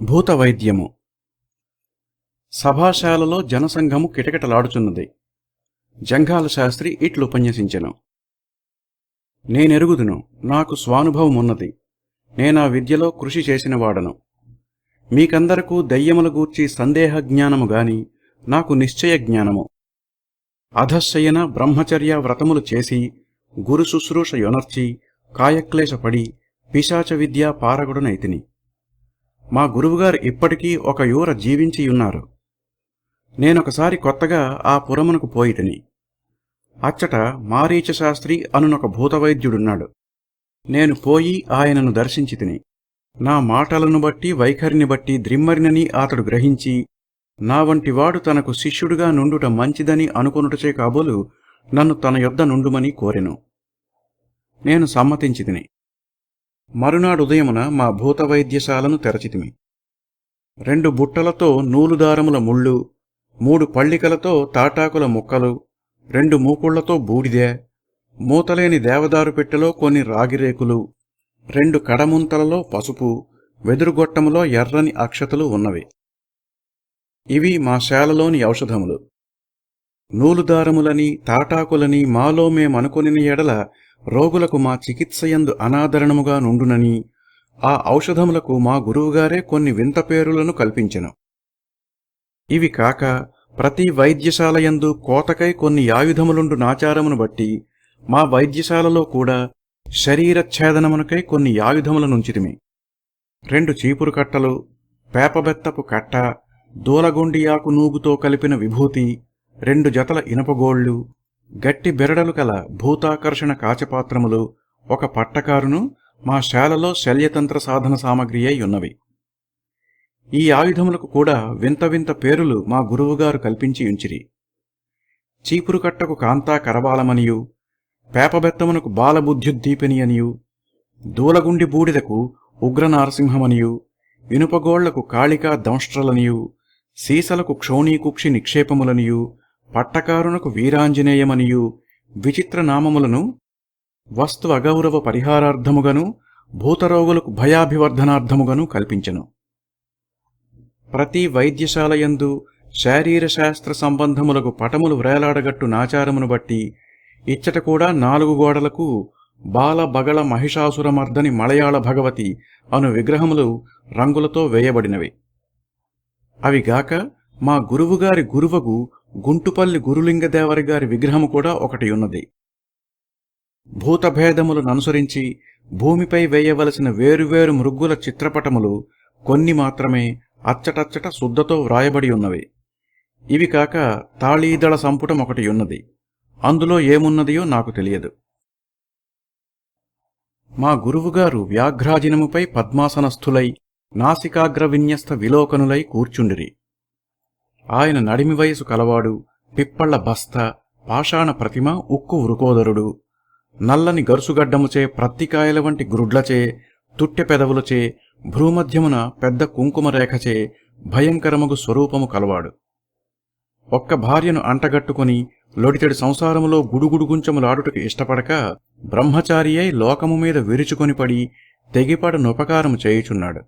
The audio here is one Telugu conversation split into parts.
భూత వైద్యము సభాశాలలో జనసంఘము కిటకిటలాడుచున్నది. జంఘాల శాస్త్రి ఇట్లు ఉపన్యసించెను. నేనెరుగుదును నాకు స్వానుభవమున్నది. నేనా విద్యలో కృషి చేసినవాడను. మీకందరకు దయ్యముల గూర్చి సందేహ జ్ఞానము గాని నాకు నిశ్చయ జ్ఞానము. అధశయన బ్రహ్మచర్య వ్రతములు చేసి గురు శుశ్రూష యొనర్చి కాయక్లేశపడి పిశాచ విద్యా పారగుడనైతిని. మా గురువుగారు ఇప్పటికీ ఒక యూర జీవించియున్నారు నేనొకసారి కొత్తగా ఆ పురమునకు పోయితిని. అచ్చట మారీచ శాస్త్రి అనునొక భూతవైద్యుడున్నాడు. నేను పోయి ఆయనను దర్శించి తిని నా మాటలను బట్టి వైఖరిని బట్టి ద్రిమ్మరినని అతడు గ్రహించి నా వంటివాడు తనకు శిష్యుడుగా నుండుట మంచిదని అనుకొనుటచే కాబోలు నన్ను తన యొద్ద నుండుమని కోరెను. నేను సమ్మతించి తిని మరునాడు ఉదయమున మా భూత వైద్యశాలను తెరచితిమి. రెండు బుట్టలతో నూలుదారముల ముళ్ళు మూడు పళ్ళికలతో తాటాకుల ముక్కలు రెండు మూకుళ్ళతో బూడిదె మూతలేని దేవదారు పెట్టెలో కొన్ని రాగిరేకులు రెండు కడముంతలలో పసుపు వెదురుగొట్టములో ఎర్రని అక్షతలు ఉన్నవి. ఇవి మా శాలలోని ఔషధములు. నూలుదారములని తాటాకులని మాలో మేమనుకొనిన ఎడల రోగులకు మా చికిత్సయందు అనాదరణముగా నుండునని ఆ ఔషధములకు మా గురువుగారే కొన్ని వింత పేరులను కల్పించెను. ఇవి కాక ప్రతి వైద్యశాలయందు కోతకై కొన్ని ఆయుధములుండు నాచారమును బట్టి మా వైద్యశాలలో కూడా శరీరఛేదనమునకై కొన్ని ఆయుధములనుంచితిమి రెండు చీపురు కట్టలు పేపబెత్తపు కట్ట దూలగొండియాకు నూగుతో కలిపిన విభూతి రెండు జతల ఇనపగోళ్ళు గట్టి బెరడలు కల భూతాకర్షణ కాచపాత్రములు ఒక పట్టకారును మా శాలలో శల్యతంత్ర సాధన సామగ్రి అయి ఉన్నవి. ఈ ఆయుధములకు కూడా వింత వింత పేరులు మా గురువుగారు కల్పించి ఉంచిరి. చీపురు కట్టకు కాంతా కరవాలమనియు పేపబెత్తమునకు బాలబుద్ధ్యుద్దీపిని అనియు దూలగుండి బూడిదకు ఉగ్రనారసింహమనియు ఇనుపగోళ్ళకు కాళికా దంష్ట్రలనియు సీసలకు క్షౌణీకుక్షి నిక్షేపములనియు పట్టకారునకు వీరాంజనేయమనియు విచిత్ర నామములను వస్తు అగౌరవ పరిహారార్థముగను భూతరోగులకు భయాభివర్ధనార్థముగను కల్పించెను. ప్రతి వైద్యశాలయందు శారీరశాస్త్ర సంబంధములకు పటములు వ్రేలాడగట్టు నాచారమును బట్టి ఇచ్చట కూడా నాలుగు గోడలకు బాల బగళ మహిషాసురమర్దని మలయాళ భగవతి అను విగ్రహములు రంగులతో వేయబడినవి. అవిగాక మా గురువుగారి గురువగు గుంటుపల్లి గురులింగదేవరి గారి విగ్రహము కూడా ఒకటి ఉన్నది. భూతభేదములను అనుసరించి భూమిపై వేయవలసిన వేరువేరు మృగ్గుల చిత్రపటములు కొన్ని మాత్రమే అచ్చటచ్చట శుద్ధతో వ్రాయబడి ఉన్నవి. ఇవి కాక తాళీదళ సంపుటం ఒకటి ఉన్నది. అందులో ఏమున్నదియో నాకు తెలియదు. మా గురువుగారు వ్యాఘ్రాజినముపై పద్మాసనస్థులై నాసికాగ్ర విన్యస్త విలోకనులై కూర్చుండిరి. ఆయన నడిమి వయసు కలవాడు పిప్పళ్ళ బస్త పాషాణ ప్రతిమ ఉక్కు వృకోదరుడు నల్లని గరుసుగడ్డముచే ప్రత్తికాయల వంటి గ్రుడ్లచే తుట్టె పెదవులచే భ్రూమధ్యమున పెద్ద కుంకుమ రేఖచే స్వరూపము కలవాడు. ఒక్క భార్యను అంటగట్టుకుని లొడితడి సంసారములో గుడుగుడుగుంచములాడుటకు ఇష్టపడక బ్రహ్మచారి అయి లోకము మీద విరుచుకొని పడి తెగిపడ నుపకారము చేయుచున్నాడు.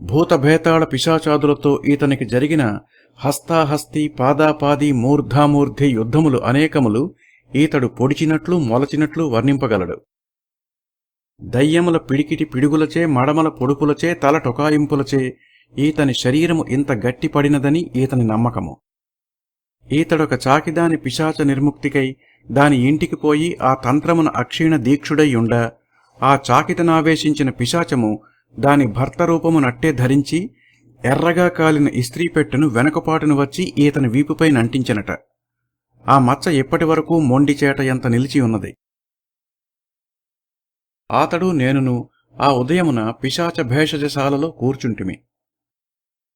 భూతభేతాళ పిశాచాదులతో ఈతనికి జరిగిన హస్తాహస్తి పాదాపాది మూర్ధామూర్ధి యుద్ధములు అనేకములు ఈతడు పొడిచినట్లు మొలచినట్లు వర్ణింపగలడు. దయ్యముల పిడికిటి పిడుగులచే మడమల పొడుపులచే తల టొకాయింపులచే ఈతని శరీరము ఇంత గట్టిపడినదని ఈతని నమ్మకము. ఈతడొక చాకిదాని పిశాచ నిర్ముక్తికై దాని ఇంటికి పోయి ఆ తంత్రమున అక్షీణ దీక్షుడైయుండ ఆ చాకితనావేశించిన పిశాచము దాని భర్త రూపము నట్టే ధరించి ఎర్రగా కాలిన ఇస్త్రీ పెట్టెను వెనకపాటును వచ్చి ఈతని వీపుపై నంటించెనట. ఆ మచ్చ ఎప్పటివరకు మొండిచేట ఎంత నిలిచి ఉన్నది? ఆతడు నేనును ఆ ఉదయమున పిశాచ భేషజశాలలో కూర్చుంటిమి.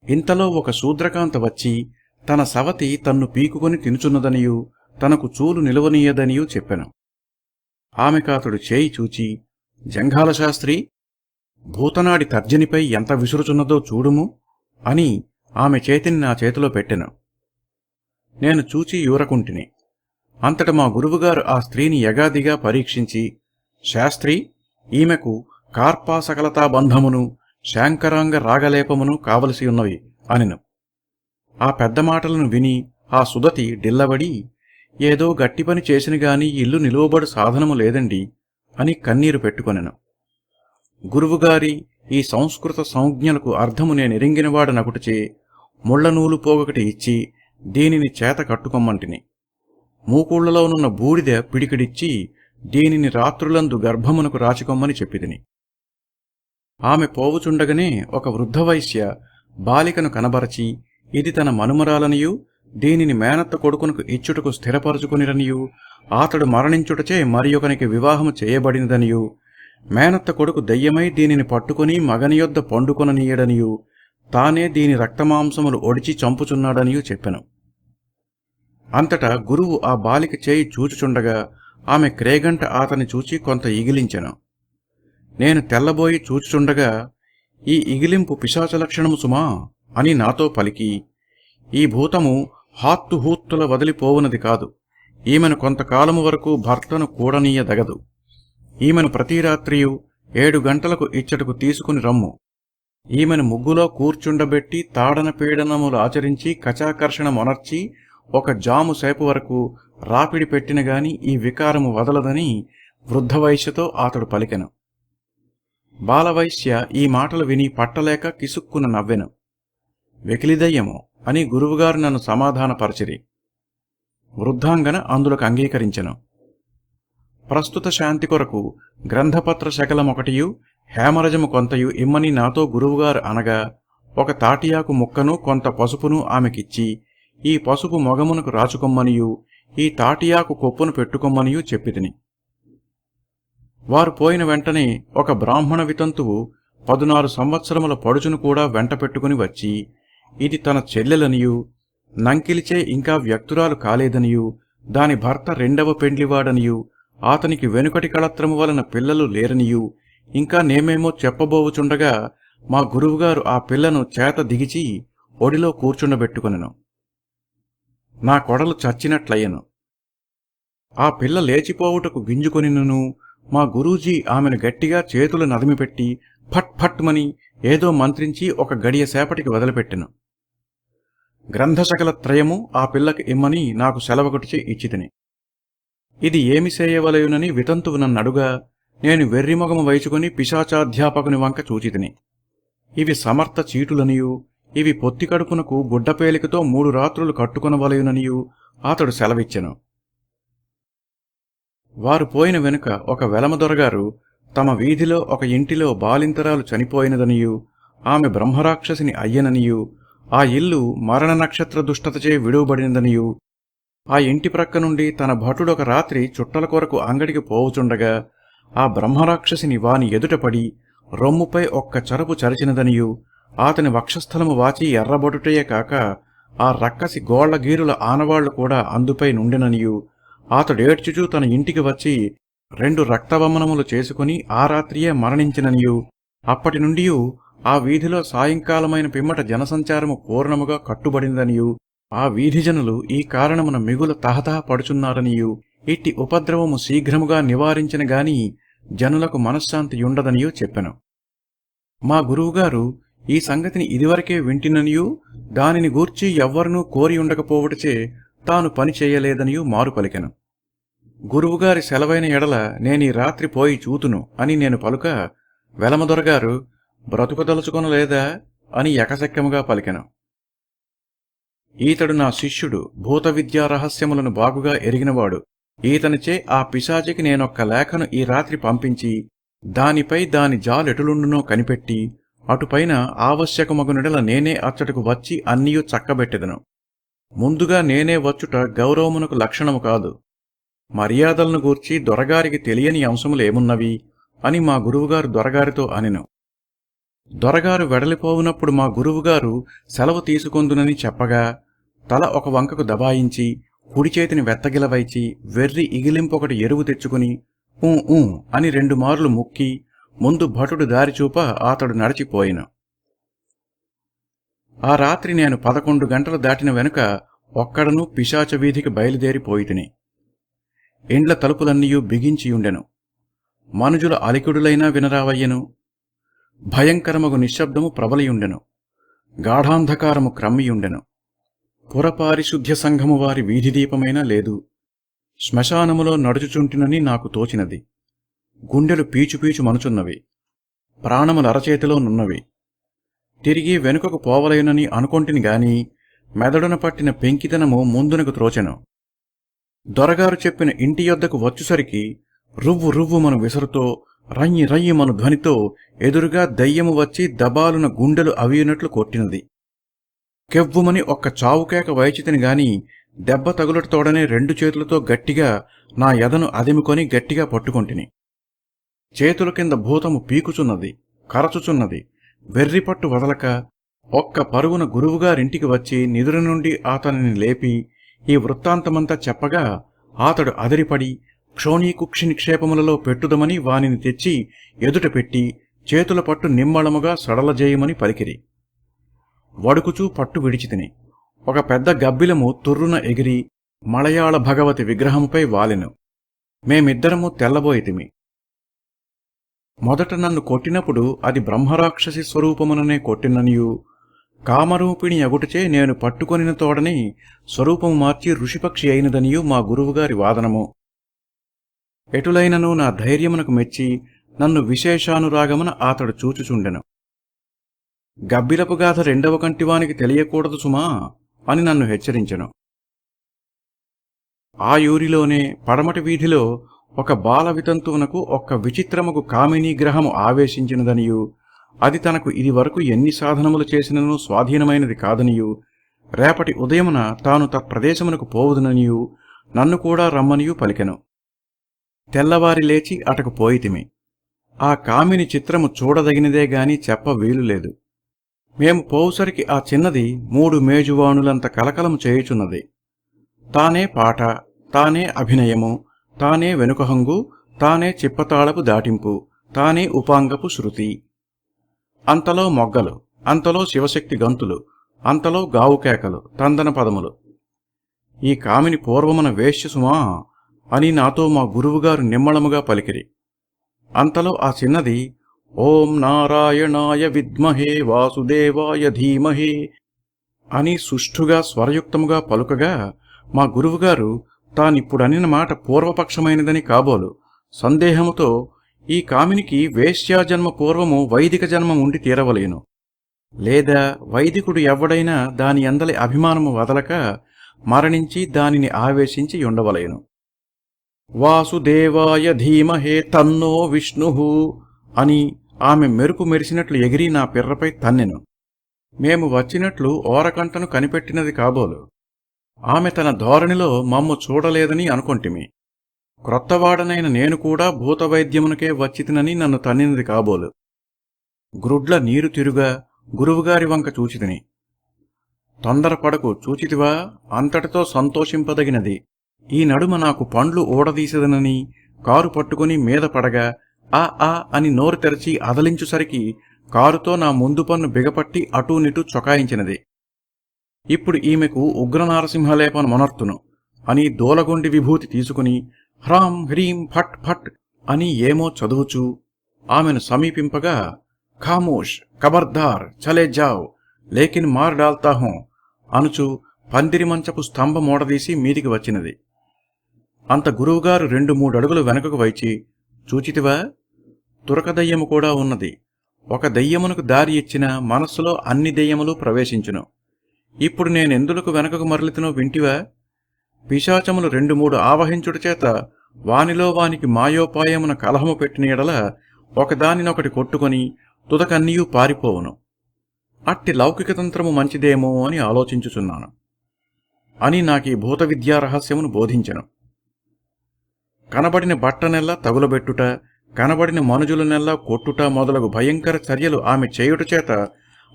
ఇంతలో ఒక శూద్రకాంత వచ్చి తన సవతి తన్ను పీకుకొని తినుచున్నదనియూ తనకు చూలు నిలవనీయదనియూ చెప్పెను. ఆమెకాతుడు చేయి చూచి జంఘాల శాస్త్రి భూతనాడి తర్జనిపై ఎంత విసురుచున్నదో చూడుము. అని ఆమె చేతిని నా చేతిలో పెట్టెను. నేను చూచి యూరకుంటిని అంతట మా గురువుగారు ఆ స్త్రీని యగాదిగా పరీక్షించి శాస్త్రి ఈమెకు కార్పాసకలతా బంధమును శాంకరాంగ రాగలేపమును కావలసి ఉన్నవి అనెను. ఆ పెద్ద మాటలను విని ఆ సుదతి డిల్లబడి ఏదో గట్టి పని చేసిన గాని ఇల్లు నిలువబడు సాధనము లేదండి అని కన్నీరు పెట్టుకొనెను. గురువుగారి ఈ సంస్కృత సంజ్ఞలకు అర్థము నేనెరింగినవాడనకుటచే ముళ్ళనూలు పోగొకటి ఇచ్చి దీనిని చేత కట్టుకొమ్మంటిని. మూకూళ్ళలోనున్న బూడిద పిడికిడిచ్చి దీనిని రాత్రులందు గర్భమునకు రాచికొమ్మని చెప్పిదిని. ఆమె పోవుచుండగనే ఒక వృద్ధవైశ్య బాలికను కనబరచి ఇది తన మనుమరాలనియు దీనిని మేనత్త కొడుకునకు ఇచ్చుటకు స్థిరపరచుకునిరనియు అతడు మరణించుటచే మరియొకనికి వివాహము చేయబడినదనియు మేనత్త కొడుకు దయ్యమై దీనిని పట్టుకుని మగని యొద్ద పండుకొననీయడనియు తానే దీని రక్తమాంసములు ఒడిచి చంపుచున్నాడనియూ చెప్పెను. అంతటా గురువు ఆ బాలిక చేయి చూచుచుండగా ఆమె క్రేగంట అతని చూచి కొంత ఇగిలించెను. నేను తెల్లబోయి చూచుచుండగా ఈ ఇగిలింపు పిశాచ లక్షణము సుమా అని నాతో పలికి ఈ భూతము హాత్తుహూత్తుల వదిలిపోవునది కాదు ఈమెను కొంతకాలము వరకు భర్తను కూడనీయదగదు. ఈమెను ప్రతిరాత్రియు ఏడు గంటలకు ఇచ్చటకు తీసుకుని రమ్ము. ఈమెను ముగ్గులో కూర్చుండబెట్టి తాడన పీడనములు ఆచరించి కచాకర్షణ మొనర్చి ఒక జాము సేపు వరకు రాపిడి పెట్టిన గాని ఈ వికారము వదలదని వృద్ధవైశ్యతో అతడు పలికెను. బాలవైశ్య ఈ మాటలు విని పట్టలేక కిసుక్కున నవ్వెను. వెకిలిదయ్యము అని గురువుగారు నన్ను సమాధానపరచిరి. వృద్ధాంగన అందులకు అంగీకరించెను. ప్రస్తుత శాంతి కొరకు గ్రంథపత్ర శకలమొకటియు హేమరజము కొంతయు ఇమ్మని నాతో గురువుగారు అనగా ఒక తాటియాకు ముక్కను కొంత పసుపును ఆమెకిచ్చి ఈ పసుపు మొగమునకు రాచుకొమ్మనియు ఈ తాటియాకు కొప్పును పెట్టుకొమ్మనియూ చెప్పితిని. వారు పోయిన వెంటనే ఒక బ్రాహ్మణ వితంతువు పదునారు సంవత్సరముల పడుచును కూడా వెంట పెట్టుకుని వచ్చి ఇది తన చెల్లెలనియు నంకిలిచే ఇంకా వ్యక్తురాలు కాలేదనియు దాని భర్త రెండవ పెండ్లివాడనియు అతనికి వెనుకటి కళత్రము వలన పిల్లలు లేరనియు ఇంకా నేమేమో చెప్పబోవుచుండగా మా గురువుగారు ఆ పిల్లను చేత దిగిచి ఒడిలో కూర్చుండబెట్టుకొనెను. నా కొడలు చచ్చినట్లయ్యను. ఆ పిల్ల లేచిపోవుటకు గింజుకొనినను మా గురూజీ ఆమెను గట్టిగా చేతులు నదిమిపెట్టి ఫట్ ఫట్మని ఏదో మంత్రించి ఒక గడియ సేపటికి వదిలిపెట్టెను. గ్రంథశకల త్రయము ఆ పిల్లకి ఇమ్మని నాకు సెలవకొటిచి ఇచ్చితిని. ఇది ఏమి చేయవలయునని వితంతువు నన్నడుగా నేను వెర్రిమొగము వైచుకొని పిశాచాధ్యాపకుని వంక చూచితిని. ఇవి సమర్థ చీటులనియు ఇవి పొత్తి కడుపునకు గుడ్డపేలికతో మూడు రాత్రులు కట్టుకొనవలయుననియు అతడు సెలవిచ్చెను. వారు పోయిన వెనుక ఒక వెలమదొరగారు తమ వీధిలో ఒక ఇంటిలో బాలింతరాలు చనిపోయినదనియు ఆమె బ్రహ్మరాక్షసిని అయ్యననియు ఆ ఇల్లు మరణ నక్షత్ర దుష్టతచే విడువబడినదనియు ఆ ఇంటి ప్రక్క నుండి తన భటుడొక రాత్రి చుట్టల కొరకు అంగడికి పోవుచుండగా ఆ బ్రహ్మరాక్షసిని వాని ఎదుటపడి రొమ్ముపై ఒక్క చరపు చరిచినదనియు అతని వక్షస్థలము వాచి ఎర్రబొటుటయే కాక ఆ రక్కసి గోళ్ళగీరుల ఆనవాళ్ళు కూడా అందుపై నుండిననియు అతడేడ్చుచూ తన ఇంటికి వచ్చి రెండు రక్తవమనములు చేసుకుని ఆ రాత్రియే మరణించిననియు అప్పటి నుండియూ ఆ వీధిలో సాయంకాలమైన పిమ్మట జనసంచారము పూర్ణముగా కట్టుబడిందనియు ఆ వీధిజనులు ఈ కారణమున మిగుల తహతహ పడుచున్నారనియు. ఇట్టి ఉపద్రవము శీఘ్రముగా నివారించిన గాని జనులకు మనశ్శాంతియుండదనియూ చెప్పెను. మా గురువుగారు ఈ సంగతిని ఇదివరకే వింటిననియూ దానిని గూర్చి ఎవ్వరనూ కోరి ఉండకపోవటచే తాను పని చేయలేదనియూ మారు పలికెను. గురువుగారి సెలవైన ఎడల నేనీ రాత్రి పోయి చూతును అని నేను పలుక వెలమదొరగారు బ్రతుకదలుచుకొనలేదా అని ఎకసెక్కముగా పలికెను. ఈతడు నా శిష్యుడు భూత విద్యా రహస్యములను బాగుగా ఎరిగినవాడు. ఈతనిచే ఆ పిశాచికి నేనొక్క లేఖను ఈ రాత్రి పంపించి దానిపై దాని జాలెటులుండునో కనిపెట్టి అటుపైన ఆవశ్యకమగునెడల నేనే అచ్చటకు వచ్చి అన్నియూ చక్కబెట్టెదను. ముందుగా నేనే వచ్చుట గౌరవమునకు లక్షణము కాదు. మర్యాదలను గూర్చి దొరగారికి తెలియని అంశములేమున్నవి అని మా గురువుగారు దొరగారితో అనెను. దొరగారు వెడలిపోవునప్పుడు మా గురువుగారు సెలవు తీసుకొందునని చెప్పగా తల ఒక వంకకు దబాయించి కుడి చేతిని వెత్తగిలవైచి వెర్రి ఇగిలింపొకటి ఎరువు తెచ్చుకుని ఊ ఊ అని రెండు మార్లు ముక్కి ముందు భటుడు దారిచూప అతడు నడిచిపోయిన. ఆ రాత్రి నేను పదకొండు గంటలు దాటిన వెనుక ఒక్కడను పిశాచ వీధికి బయలుదేరిపోయితిని ఇండ్ల తలుపులన్నీయూ బిగించియుండెను. మనుజుల అలికుడులైనా వినరావయ్యను. భయంకరమగు నిశ్శబ్దము ప్రబలియుండెను. గాఢాంధకారము క్రమ్మియుండెను. పురపారిశుద్ధ్య సంఘము వారి వీధి దీపమైనా లేదు. శ్మశానములో నడుచుచుంటినని నాకు తోచినది. గుండెలు పీచుపీచు మనుచున్నవి. ప్రాణములు అరచేతిలో నున్నవి. తిరిగి వెనుకకు పోవలేనని అనుకొంటిని గాని మెదడున పట్టిన పెంకితనము ముందునకు త్రోచెను. దొరగారు చెప్పిన ఇంటి యొద్దకు వచ్చుసరికి రువ్వు రువ్వు మను విసరుతో రయ్యి రయ్యి మను ధ్వనితో ఎదురుగా దయ్యము వచ్చి దబాలున గుండెలు అవియునట్లు కొట్టినది. కెవ్వుమని ఒక్క చావుకేక వైచితిని గాని దెబ్బ తగులటతోడనే రెండు చేతులతో గట్టిగా నా ఎదను అదిముకొని గట్టిగా పట్టుకొంటిని. చేతుల కింద భూతము పీకుచున్నది కరచుచున్నది. వెర్రిపట్టు వదలక ఒక్క పరుగున గురువుగారింటికి వచ్చి నిదురు నుండి అతనిని లేపి ఈ వృత్తాంతమంతా చెప్పగా అతడు అదిరిపడి క్షోణీకుక్షి నిక్షేపములలో పెట్టుదమని వానిని తెచ్చి ఎదుట పెట్టి చేతుల పట్టు నిమ్మళముగా సడలజేయమని పలికిరి. వడుకుచూ పట్టు విడిచితిని. ఒక పెద్ద గబ్బిలము తుర్రున ఎగిరి మలయాళ భగవతి విగ్రహముపై వాలెను. మేమిద్దరము తెల్లబోయితిమి. మొదట నన్ను కొట్టినప్పుడు అది బ్రహ్మరాక్షసి స్వరూపముననే కొట్టిననియు. కామరూపిణి అగుటచే నేను పట్టుకొనిన తోడని స్వరూపము మార్చి ఋషిపక్షి అయినదనియు మా గురువుగారి వాదనము. ఎటులైనను నా ధైర్యమునకు మెచ్చి నన్ను విశేషానురాగమున అతడు చూచుచుండెను. గబ్బిలపు గాథ రెండవ కంటివానికి తెలియకూడదు సుమా అని నన్ను హెచ్చరించెను. ఆ యూరిలోనే పడమటి వీధిలో ఒక బాల వితంతువునకు ఒక్క విచిత్రముకు కామినీ గ్రహము ఆవేశించినదనియు అది తనకు ఇదివరకు ఎన్ని సాధనములు చేసినను స్వాధీనమైనది కాదనియు రేపటి ఉదయమున తాను తత్ప్రదేశమునకు పోవుదననియు నన్ను కూడా రమ్మనియు పలికెను. తెల్లవారి లేచి అటకు పోయితిమి. ఆ కామిని చిత్రము చూడదగినదే గాని చెప్ప వీలులేదు. మేము పోవుసరికి ఆ చిన్నది మూడు మేజువాణులంత కలకలము చేయుచున్నది. తానే పాట తానే అభినయము తానే వెనుకహంగు తానే చిప్పతాళపు దాటింపు తానే ఉపాంగపు శృతి. అంతలో మొగ్గలు అంతలో శివశక్తి గంతులు అంతలో గావుకేకలు తందన పదములు. ఈ కామిని పూర్వమున వేష్యసుమా అని నాతో మా గురువుగారు నిమ్మళముగా పలికిరి. అంతలో ఆ చిన్నది ఓం నారాయణాయ విద్మహే వాసుదేవాయ ధీమహే అని సుష్ఠుగా స్వరయుక్తముగా పలుకగా మా గురువుగారు తానిప్పుడనిన మాట పూర్వపక్షమైనదని కాబోలు. సందేహముతో ఈ కామినికి వేశ్యాజన్మ పూర్వము వైదిక జన్మం ఉండి తీరవలేను. లేదా వైదికుడు ఎవడైనా దాని అందలి అభిమానము వదలక మరణించి దానిని ఆవేశించి ఉండవలేను. వాసుదేవాయ ధీమహే తన్నో విష్ణు అని ఆమె మెరుపు మెరిసినట్లు ఎగిరి నా పిర్రపై తన్నెను. మేము వచ్చినట్లు ఓరకంటను కనిపెట్టినది కాబోలు. ఆమె తన ధోరణిలో మమ్ము చూడలేదని అనుకొంటిమి. క్రొత్తవాడనైన నేను కూడా భూతవైద్యమునకే వచ్చితినని నన్ను తన్నినది కాబోలు. గ్రుడ్ల నీరు తిరుగా గురువుగారి వంక చూచితిని. తొందరపడకు చూచితివా? అంతటితో సంతోషింపదగినది. ఈ నడుమ నాకు పండ్లు ఊడదీసదనని కారు పట్టుకుని మీద పడగా ఆ ఆ అని నోరు తెరచి అదలించుసరికి కారుతో నా ముందు పన్ను బిగపట్టి అటూనిటూ చొకాయించినది ఇప్పుడు ఈమెకు ఉగ్రనారసింహలేపన మొనర్తును. అని దూలగొండి విభూతి తీసుకుని హ్రాం హ్రీం ఫట్ ఫట్ అని ఏమో చదువుచూ ఆమెను సమీపింపగా ఖామోష్ కబర్దార్ చలే జావ్ లేకిన్ మార్ డాల్తా అనుచు పందిరి మంచపు స్తంభం ఓడదీసి మీదికి వచ్చినది. అంత గురువుగారు రెండు మూడడుగులు వెనకకు వైచి చూచితివా? తురకదయ్యము కూడా ఉన్నది. ఒక దయ్యమునకు దారి ఇచ్చిన మనస్సులో అన్ని దెయ్యములు ప్రవేశించును. ఇప్పుడు నేనెందులకు వెనకకు మరలితనో వింటివా? పిశాచములు రెండు మూడు ఆవహించుట చేత వానిలో వానికి మాయోపాయమున కలహము పెట్టిన ఎడల ఒకదానినొకటి కొట్టుకొని తుదకన్నీయూ పారిపోవును. అట్టి లౌకిక తంత్రము మంచిదేమో అని ఆలోచించుచున్నాను. అని నాకీ భూత విద్యా రహస్యమును బోధించెను. కనబడిన బట్టనెల్లా తగులబెట్టుట కనబడిన మనుజులనెల్లా కొట్టుట మొదలగు భయంకర చర్యలు ఆమె చేయుట చేత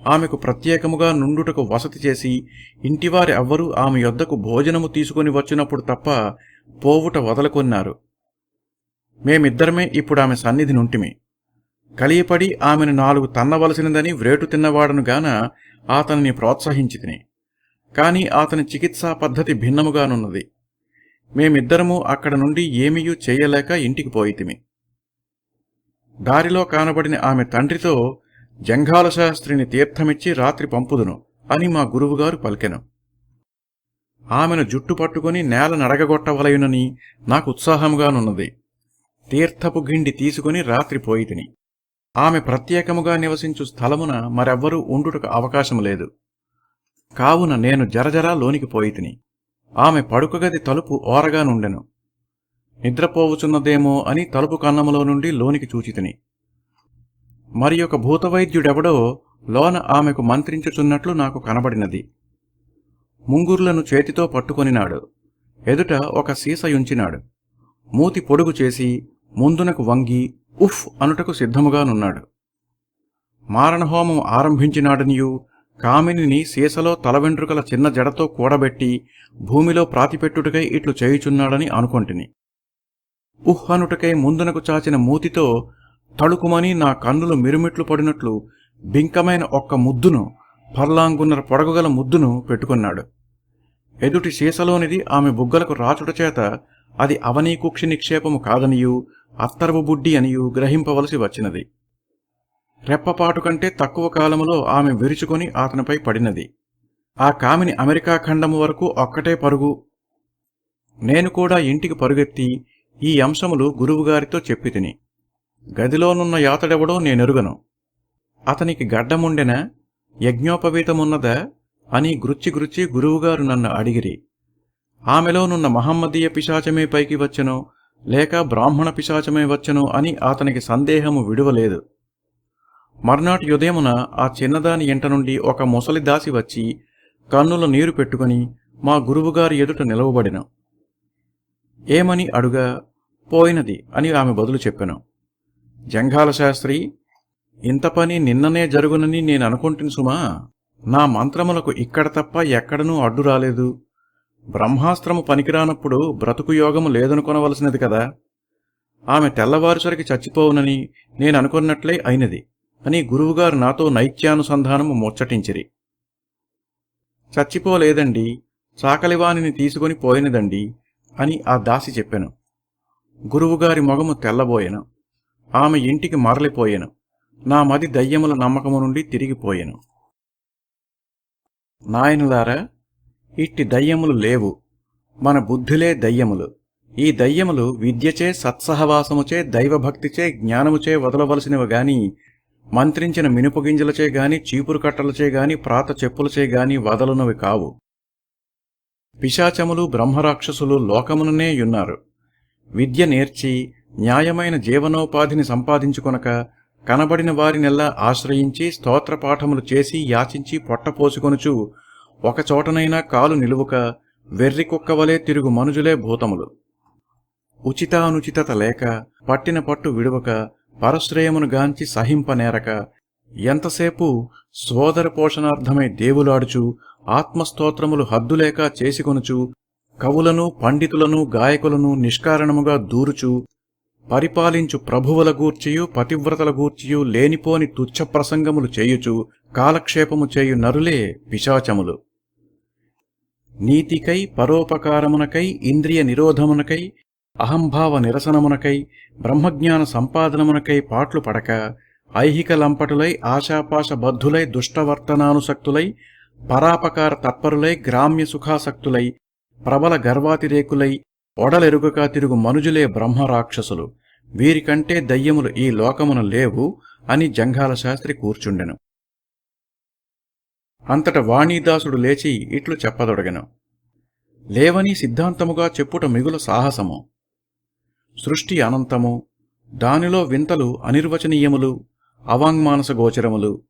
ఆమెకు ప్రత్యేకముగా నుండుటకు వసతి చేసి ఇంటివారి ఎవ్వరూ ఆమె యొద్దకు భోజనము తీసుకుని వచ్చినప్పుడు తప్ప పోవుట వదలకొన్నారు. మేమిద్దరమే ఇప్పుడు ఆమె సన్నిధి నుంటిమి. కలియపడి ఆమెను నాలుగు తన్నవలసినదని వ్రేటు తిన్నవాడను గాన అతనిని ప్రోత్సహించి తిని కాని అతని చికిత్సా పద్ధతి భిన్నముగానున్నది. మేమిద్దరము అక్కడ నుండి ఏమీయూ చేయలేక ఇంటికి పోయితిమి. దారిలో కానబడిన ఆమె తండ్రితో జంఘాల శాస్త్రిని తీర్థమిచ్చి రాత్రి పంపుదును అని మా గురువుగారు పలికెను. ఆమెను జుట్టు పట్టుకుని నేల నడగగొట్టవలయునని నాకు ఉత్సాహముగానున్నది. తీర్థపు గిండి తీసుకుని రాత్రి పోయితిని. ఆమె ప్రత్యేకముగా నివసించు స్థలమున మరెవ్వరూ ఉండుటకు అవకాశం లేదు. కావున నేను జరజరా లోనికి పోయితిని. ఆమె పడుకగది తలుపు ఓరగానుండెను. నిద్రపోవుచున్నదేమో అని తలుపు కన్నములో నుండి లోనికి చూచితిని. మరి ఒక భూతవైద్యుడెవడో లోన ఆమెకు మంత్రించుచున్నట్లు నాకు కనబడినది. ముంగుర్లను చేతితో పట్టుకొనినాడు. ఎదుట ఒక సీసయుంచినాడు మూతి పొడుగు చేసి ముందునకు వంగి ఉఫ్ అనుటకు సిద్ధముగానున్నాడు మారణహోమం ఆరంభించినాడనియు కామినిని సీసలో తల వెంట్రుకల చిన్న జడతో కూడబెట్టి భూమిలో ప్రాతిపెట్టుటకై ఇట్లు చేయుచున్నాడని అనుకొంటిని. ఉహ్వనుటకై ముందునకు చాచిన మూతితో తళుకుమని నా కన్నులు మిరుమిట్లు పడినట్లు బింకమైన ఒక్క ముద్దును పర్లాంగున్నర పొడగుగల ముద్దును పెట్టుకున్నాడు. ఎదుటి సీసలోనిది ఆమె బుగ్గలకు రాచుట చేత అది అవనీకుక్షి నిక్షేపము కాదనియు అత్తర్వు బుడ్డి అనియు గ్రహింపవలసి వచ్చినది. రెప్పపాటు కంటే తక్కువ కాలములో ఆమె విరుచుకొని అతనిపై పడినది. ఆ కామిని అమెరికా ఖండము వరకు ఒక్కటే పరుగు. నేను కూడా ఇంటికి పరుగెత్తి ఈ అంశములు గురువుగారితో చెప్పితిని గదిలోనున్న యాతడెవడో నేనెరుగను. అతనికి గడ్డముండెన యజ్ఞోపవీతమున్నదా అని గురుచి గురుచి గురువుగారు నన్ను అడిగిరి. ఆమెలోనున్న మహమ్మదీయ పిశాచమే పైకి వచ్చెను లేక బ్రాహ్మణ పిశాచమే వచ్చెను అని అతనికి సందేహము విడువలేదు. మర్నాటి ఉదయమున ఆ చిన్నదాని ఇంట నుండి ఒక ముసలి దాసి వచ్చి కన్నుల నీరు పెట్టుకుని మా గురువుగారి ఎదుట నిలవబడిన. ఏమని అడుగా పోయినది అని ఆమె బదులు చెప్పాను. జంఘాల శాస్త్రి ఇంత పని నిన్ననే జరుగునని నేను అనుకుంటుని సుమా నా మంత్రములకు ఇక్కడ తప్ప ఎక్కడనూ అడ్డు రాలేదు. బ్రహ్మాస్త్రము పనికిరానప్పుడు బ్రతుకు యోగము లేదనుకొనవలసినది కదా. ఆమె తెల్లవారుసరికి చచ్చిపోవునని నేను అనుకున్నట్లే అయినది అని గురువుగారు నాతో నైత్యానుసంధానము ముచ్చటించిరి. చచ్చిపోలేదండి చాకలివానిని తీసుకొని పోయినదండి అని ఆ దాసి చెప్పాను. గురువుగారి మొగము తెల్లబోయెను. ఆమె ఇంటికి మరలిపోయెను. నా మది దయ్యముల నమ్మకము నుండి తిరిగిపోయెను. నాయనులారా ఇట్టి దయ్యములు లేవు. మన బుద్ధులే దయ్యములు. ఈ దయ్యములు విద్యచే సత్సహవాసముచే దైవభక్తిచే జ్ఞానముచే వదలవలసినవి గాని మంత్రించిన మినుపుగింజలచే గాని చీపురు కట్టలచే గాని ప్రాత చెప్పులచే గాని వదలనవి కావు. పిశాచములు బ్రహ్మరాక్షసులు లోకముననే యున్నారు. విద్య నేర్చి న్యాయమైన జీవనోపాధిని సంపాదించుకొనక కనబడిన వారినెల్లా ఆశ్రయించి స్తోత్రపాఠములు చేసి యాచించి పొట్టపోసుకొనుచు ఒకచోటనైనా కాలు నిలువుక వెర్రి కుక్కవలే తిరుగు మనుజులే భూతములు. ఉచితానుచితత లేక పట్టిన పట్టు విడువక పరశ్రేయమును గాంచి సహింపనేరక ఎంతసేపు సోదర పోషణార్థమై దేవులాడుచు ఆత్మస్తోత్రములు హద్దులేక చేసికొనుచు కవులను పండితులను గాయకులను నిష్కారణముగా దూరుచు పరిపాలించు ప్రభువుల గూర్చియు పతివ్రతల గూర్చియు లేనిపోని తుచ్చ ప్రసంగములు చేయుచు కాలక్షేపము చేయు నరులే పిశాచములు. నీతికై పరోపకారమునకై ఇంద్రియ నిరోధమునకై అహంభావ నిరసనమునకై బ్రహ్మజ్ఞాన సంపాదనమునకై పాట్లు పడక ఐహిక లంపటులై ఆశాపాశ బద్ధులై దుష్టవర్తనానుసక్తులై పరాపకార తత్పరులై గ్రామ్య సుఖాసక్తులై ప్రబల గర్వాతిరేకులై ఒడలెరుగక తిరుగు మనుజులే బ్రహ్మరాక్షసులు. వీరికంటే దయ్యములు ఈ లోకమున లేవు అని జంఘాల శాస్త్రి కూర్చుండెను. అంతట వాణీదాసుడు లేచి ఇట్లు చెప్పదొడగెను. లేవని సిద్ధాంతముగా చెప్పుట మిగుల సాహసము. సృష్టి అనంతము. దానిలో వింతలు అనిర్వచనీయములు అవాంగ్మానస గోచరములు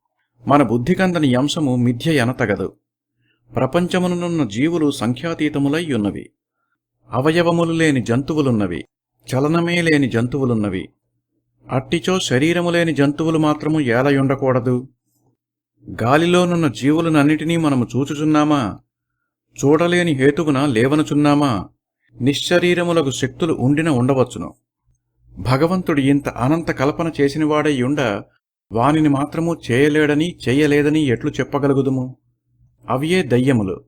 మన బుద్ధికందని అంశము మిథ్య ఎనతగదు ప్రపంచమునున్న జీవులు సంఖ్యాతీతములై ఉన్నవి. అవయవములు లేని జంతువులున్నవి. చలనమే లేని జంతువులున్నవి. అట్టిచో శరీరము లేని జంతువులు మాత్రము ఏలయుండకూడదు గాలిలోనున్న జీవులనన్నిటినీ మనము చూచుచున్నామా? చూడలేని హేతువున లేవనుచున్నామా? నిశ్శరీరములకు శక్తులు ఉండిన ఉండవచ్చును. భగవంతుడు ఇంత అనంత కల్పన చేసినవాడై ఉండ వానిని మాత్రము చేయలేడని చేయలేదని ఎట్లు చెప్పగలుగుదుము? అవియే దయ్యములు.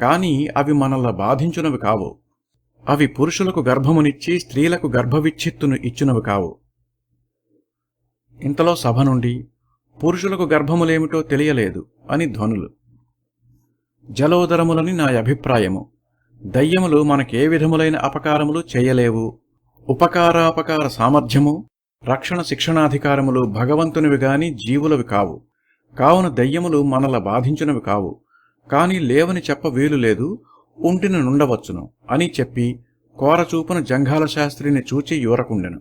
కాని అవి మనల్ల బాధించునవి కావు. అవి పురుషులకు గర్భమునిచ్చి స్త్రీలకు గర్భవిచ్ఛిత్తును ఇచ్చినవి కావు. ఇంతలో సభ నుండి పురుషులకు గర్భములేమిటో తెలియలేదు అని ధ్వనులు. జలోదరములని నా అభిప్రాయము. దయ్యములు మనకే విధములైన అపకారములు చేయలేవు. ఉపకారాపకార సామర్థ్యము రక్షణ శిక్షణాధికారములు భగవంతునివి గాని జీవులవి కావు. కావున దయ్యములు మనల బాధించినవి కావు. కాని లేవని చెప్ప వీలు లేదు ఉంటిని నుండవచ్చును అని చెప్పి కోరచూపున జంఘాల శాస్త్రిని చూచి యూరకుండెను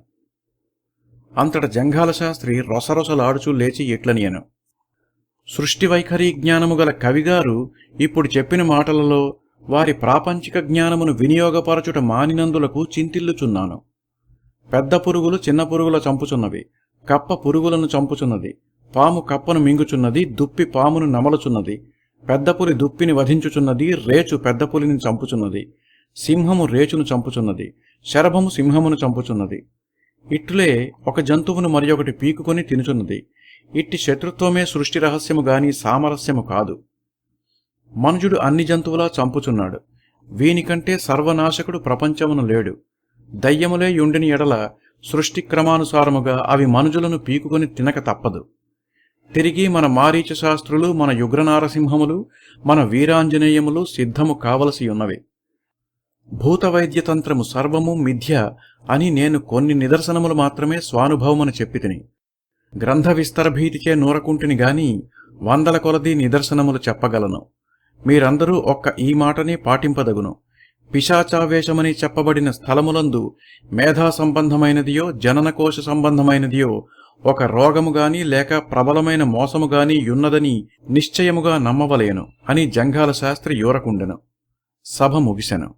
అంతట జంఘాల శాస్త్రి రొసరొసలాడుచూ లేచి ఇట్లనియను సృష్టి వైఖరి జ్ఞానము గల కవిగారు ఇప్పుడు చెప్పిన మాటలలో వారి ప్రాపంచిక జ్ఞానమును వినియోగపరచుట మానినందులకు చింతిల్లుచున్నాను. పెద్ద పురుగులు చిన్న పురుగుల చంపుచున్నవి. కప్ప పురుగులను చంపుచున్నది. పాము కప్పను మింగుచున్నది దుప్పి పామును నమలుచున్నది. పెద్దపులి దుప్పిని వధించుచున్నది రేచు పెద్ద పులిని చంపుచున్నది. సింహము రేచును చంపుచున్నది. శరభము సింహమును చంపుచున్నది. ఇట్లే ఒక జంతువును మరి ఒకటి పీకుకొని తినుచున్నది. ఇట్టి శత్రుత్వమే సృష్టి రహస్యము గాని సామరస్యము కాదు. మనుజుడు అన్ని జంతువులా చంపుచున్నాడు. వీనికంటే సర్వనాశకుడు ప్రపంచమును లేడు. దయ్యములే యుండిని ఎడల సృష్టి క్రమానుసారముగా అవి మనుజులను పీకుకొని తినక తప్పదు. తిరిగి మన మారీచ శాస్త్రులు మన యుగ్రనారసింహములు మన వీరాంజనేయములు సిద్ధము కావలసి ఉన్నవి. భూత వైద్యతంత్రము సర్వము మిథ్య అని నేను కొన్ని నిదర్శనములు మాత్రమే స్వానుభవమని చెప్పి తిని గ్రంథ విస్తరభీతిచే నూరకుంటిని గాని వందల కొలది నిదర్శనములు చెప్పగలను. మీరందరూ ఒక్క ఈ మాటనే పాటింపదగును. పిశాచావేశమని చెప్పబడిన స్థలములందు మేధా సంబంధమైనదియో జననకోశ సంబంధమైనదియో ఒక రోగముగాని లేక ప్రబలమైన మోసముగాని యున్నదని నిశ్చయముగా నమ్మవలేను అని జంఘాల శాస్త్రి యూరకుండెను. సభ ముగిసెను.